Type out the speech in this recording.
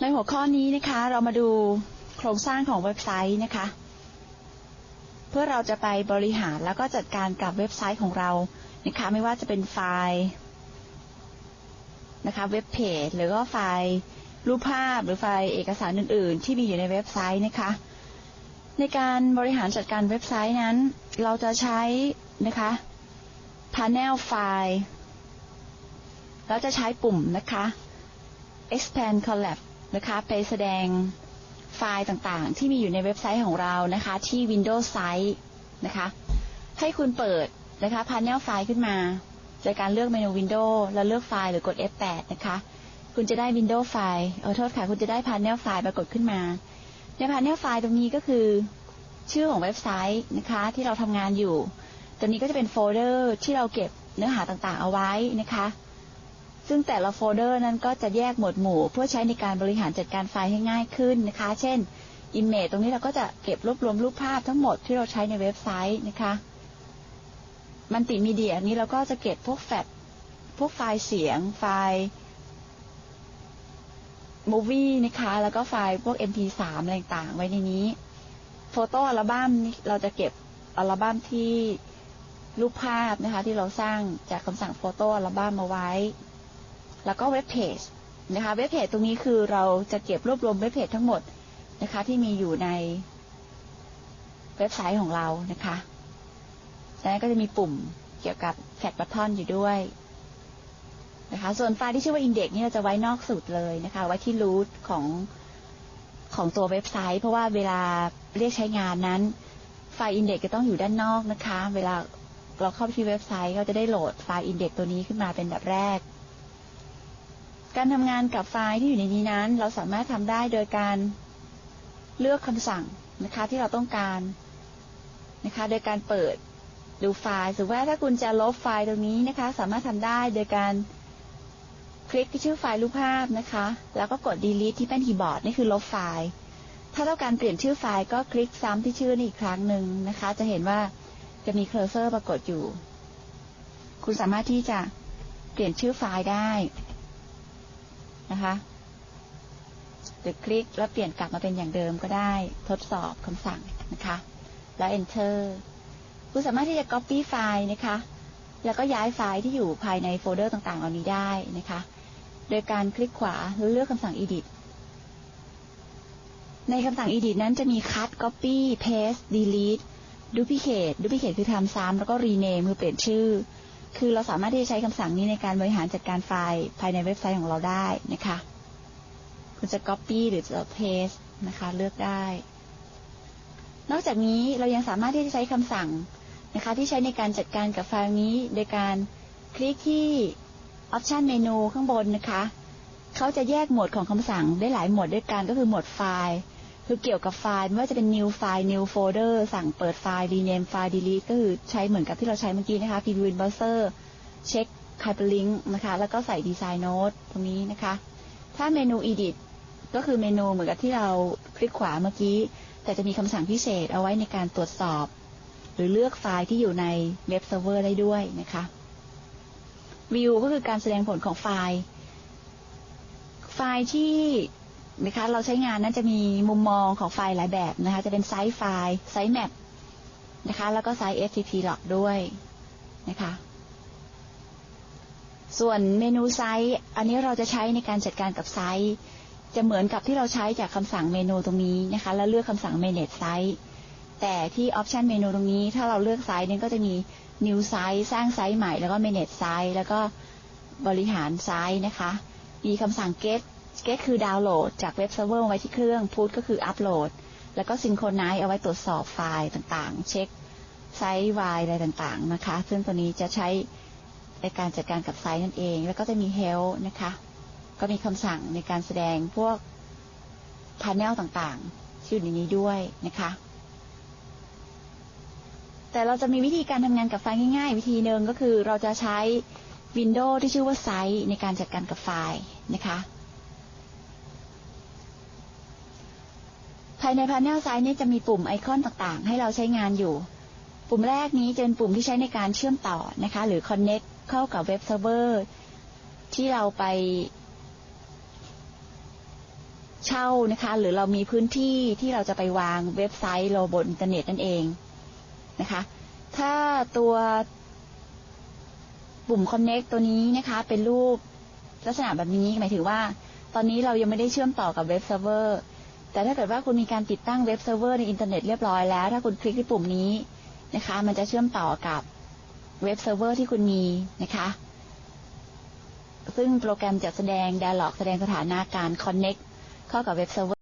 ในหัวข้อนี้นะคะเรามาดูโครงสร้างของเว็บไซต์นะคะ เพื่อเราจะไปบริหารแล้วก็จัดการกับเว็บไซต์ของเรานะคะ ไม่ว่าจะเป็นไฟล์นะคะเว็บเพจหรือว่าไฟล์รูปภาพหรือไฟล์เอกสารอื่น ๆ ที่มีอยู่ในเว็บไซต์นะคะ ในการบริหารจัดการเว็บไซต์นั้น เราจะใช้นะคะ panel ไฟล์แล้วจะใช้ปุ่มนะคะ expand collab นะคะ ไปแสดงไฟล์ต่างๆ ที่มีอยู่ในเว็บไซต์ของเรานะคะ ที่ Windows Site นะคะ ให้คุณเปิดนะคะ panel ไฟล์ขึ้นมาจากการเลือกเมนู Windows แล้วเลือกไฟล์หรือกด F8 นะคะ คุณจะได้ Windows ไฟล์เออโทษค่ะ คุณจะได้ panel ไฟล์ปรากฏขึ้นมา ใน panel ไฟล์ตรงนี้ก็คือ ชื่อของเว็บไซต์นะคะ ที่เราทำงานอยู่ตัวนี้ก็จะเป็นโฟลเดอร์ที่เราเก็บเนื้อหาต่างๆ เอาไว้นะคะ ซึ่งแต่ละโฟลเดอร์นั้นก็จะแยกหมวดหมู่เพื่อใช้ในการบริหารจัดการไฟล์ให้ง่ายขึ้นนะคะ เช่น Image ตรงนี้เราก็จะเก็บรวบรวมรูปภาพทั้งหมดที่เราใช้ในเว็บไซต์นะคะมัลติมีเดียนี้เราก็จะเก็บพวกแฟลชพวกไฟล์เสียง ไฟล์มูวี่นะคะ แล้วก็ไฟล์พวก MP3 อะไรต่างๆไว้ในนี้ โฟโต้อัลบั้มนี่เราจะเก็บอัลบั้มที่รูปภาพนะคะ ที่เราสร้างจากคำสั่งโฟโต้อัลบั้มมาไว้ แล้วก็เว็บเพจนะคะเว็บเพจตรงนี้คือเราจะเก็บรวบรวมเว็บเพจทั้งหมดนะคะที่มีอยู่ในเว็บไซต์ของเรานะคะแล้วก็จะมีปุ่มเกี่ยวกับแฟลชบัตทอนอยู่ด้วยนะคะ ส่วนไฟล์ที่ชื่อว่า index นี่เราจะไว้นอกสุดเลยนะคะ ไว้ที่ root ของของตัวเว็บไซต์ เพราะว่าเวลาเรียกใช้งานนั้น ไฟล์ index จะต้องอยู่ด้านนอกนะคะ เวลาเราเข้าไปที่เว็บไซต์ก็จะได้โหลดไฟล์ index ตัวนี้ขึ้นมาเป็นแบบแรก การทำงานกับไฟล์ที่อยู่ในนี้นั้น เราสามารถทำได้โดยการเลือกคำสั่งนะคะที่เราต้องการนะคะ โดยการเปิดดูไฟล์สมมติว่าถ้าคุณจะลบไฟล์ตรงนี้นะคะ สามารถทำได้โดยการคลิกที่ชื่อไฟล์รูปภาพนะคะ แล้วก็กด delete ที่แป้นคีย์บอร์ดนี่คือลบไฟล์ ถ้าต้องการเปลี่ยนชื่อไฟล์ก็คลิกซ้ำที่ชื่อนี้อีกครั้งหนึ่งนะคะ จะเห็นว่าจะมีเคอร์เซอร์ปรากฏอยู่ คุณสามารถที่จะเปลี่ยนชื่อไฟล์ได้ นะคะหรือคลิกแล้วเปลี่ยนกลับมาเป็นอย่างเดิมก็ได้ทดสอบคำสั่งนะคะ แล้ว enter คุณสามารถที่จะ copy ไฟล์นะคะ แล้วก็ย้ายไฟล์ที่อยู่ภายในโฟลเดอร์ต่างๆ เหล่านี้ได้นะคะ โดยการคลิกขวาแล้วเลือกคำสั่ง edit ในคำสั่ง edit นั้นจะมี cut copy paste delete duplicate duplicate คือทำซ้ำแล้วก็ rename คือเปลี่ยนชื่อ คือเราสามารถที่จะใช้คำสั่งนี้ในการบริหารจัดการไฟล์ภายในเว็บไซต์ของเราได้นะคะ คุณจะ copy หรือจะ paste นะคะเลือกได้ นอกจากนี้เรายังสามารถที่จะใช้คำสั่งนะคะที่ใช้ในการจัดการกับไฟล์นี้ โดยการคลิกที่ Option เมนูข้างบนนะคะ เขาจะแยกหมวดของคำสั่งได้หลายหมวดด้วยกันก็คือหมวดไฟล์ คือเกี่ยวกับไฟล์ไม่ว่าจะเป็น new file new folder สั่งเปิดไฟล์ rename ไฟล์ delete ก็คือใช้เหมือนกับที่เราใช้เมื่อกี้นะคะ preview in browser เช็ค hyperlink นะคะ แล้วก็ใส่ design note ตรงนี้นะคะ ถ้าเมนู edit ก็คือเมนูเหมือนกับที่เราคลิกขวาเมื่อกี้ แต่จะมีคำสั่งพิเศษเอาไว้ในการตรวจสอบ หรือเลือกไฟล์ที่อยู่ในเว็บเซิร์ฟเวอร์ได้ด้วยนะคะ view ก็คือการแสดงผลของไฟล์ ไฟล์ที่ นะคะ เราใช้งานนั้นจะมีมุมมองของไฟล์หลายแบบนะคะ จะเป็นไซส์ไฟล์ไซส์แมปนะคะ แล้วก็ไซส์ FTP log ด้วยนะคะ ส่วนเมนูไซส์อันนี้เราจะใช้ในการจัดการกับไซส์จะเหมือนกับที่เราใช้จากคำสั่งเมนูตรงนี้นะคะ แล้วเลือกคำสั่ง manage size แต่ที่ออปชันเมนูตรงนี้ ถ้าเราเลือกไซส์นี่ก็จะมี new size สร้างไซส์ใหม่แล้วก็ manage size แล้วก็บริหารไซส์นะคะ มีคำสั่ง get get คือดาวน์โหลดจากเว็บเซิร์ฟเวอร์มาไว้ที่เครื่อง put ก็คืออัปโหลด แล้วก็ synchronize เอาไว้ตรวจสอบไฟล์ต่างๆ เช็คไซส์วอะไรต่างๆนะคะ ซึ่งตัวนี้จะใช้ในการจัดการกับไซส์นั่นเอง แล้วก็จะมี help นะคะ ก็มีคำสั่งในการแสดงพวก panel ต่างๆที่อยู่ในนี้ด้วยนะคะ แต่เราจะมีวิธีการทำงานกับไฟล์ง่าย ๆ วิธีหนึ่งก็คือเราจะใช้วินโดว์ที่ชื่อว่าไซต์ในการจัดการกับไฟล์นะคะ ภายใน Panel ไซต์นี้จะมีปุ่มไอคอนต่างๆ ให้เราใช้งานอยู่ ปุ่มแรกนี้จะเป็นปุ่มที่ใช้ในการเชื่อมต่อนะคะ หรือ Connect เข้ากับเว็บเซิร์ฟเวอร์ ที่เราไป เช่านะคะ หรือเรามีพื้นที่ที่เราจะไปวางเว็บไซต์เราบนอินเทอร์เน็ตนั่นเองนะคะ ถ้าตัวปุ่ม connect ตัวนี้นะคะ เป็นรูปลักษณะแบบนี้หมายถึงว่า ตอนนี้เรายังไม่ได้เชื่อมต่อกับเว็บเซิร์ฟเวอร์ แต่ถ้าเกิดว่าคุณมีการติดตั้งเว็บเซิร์ฟเวอร์ในอินเทอร์เน็ตเรียบร้อยแล้ว ถ้าคุณคลิกที่ปุ่มนี้นะคะ มันจะเชื่อมต่อกับเว็บเซิร์ฟเวอร์ที่คุณมีนะคะ ซึ่งโปรแกรมจะแสดง dialog แสดงสถานะการ connect เข้ากับเว็บเซิร์ฟเวอร์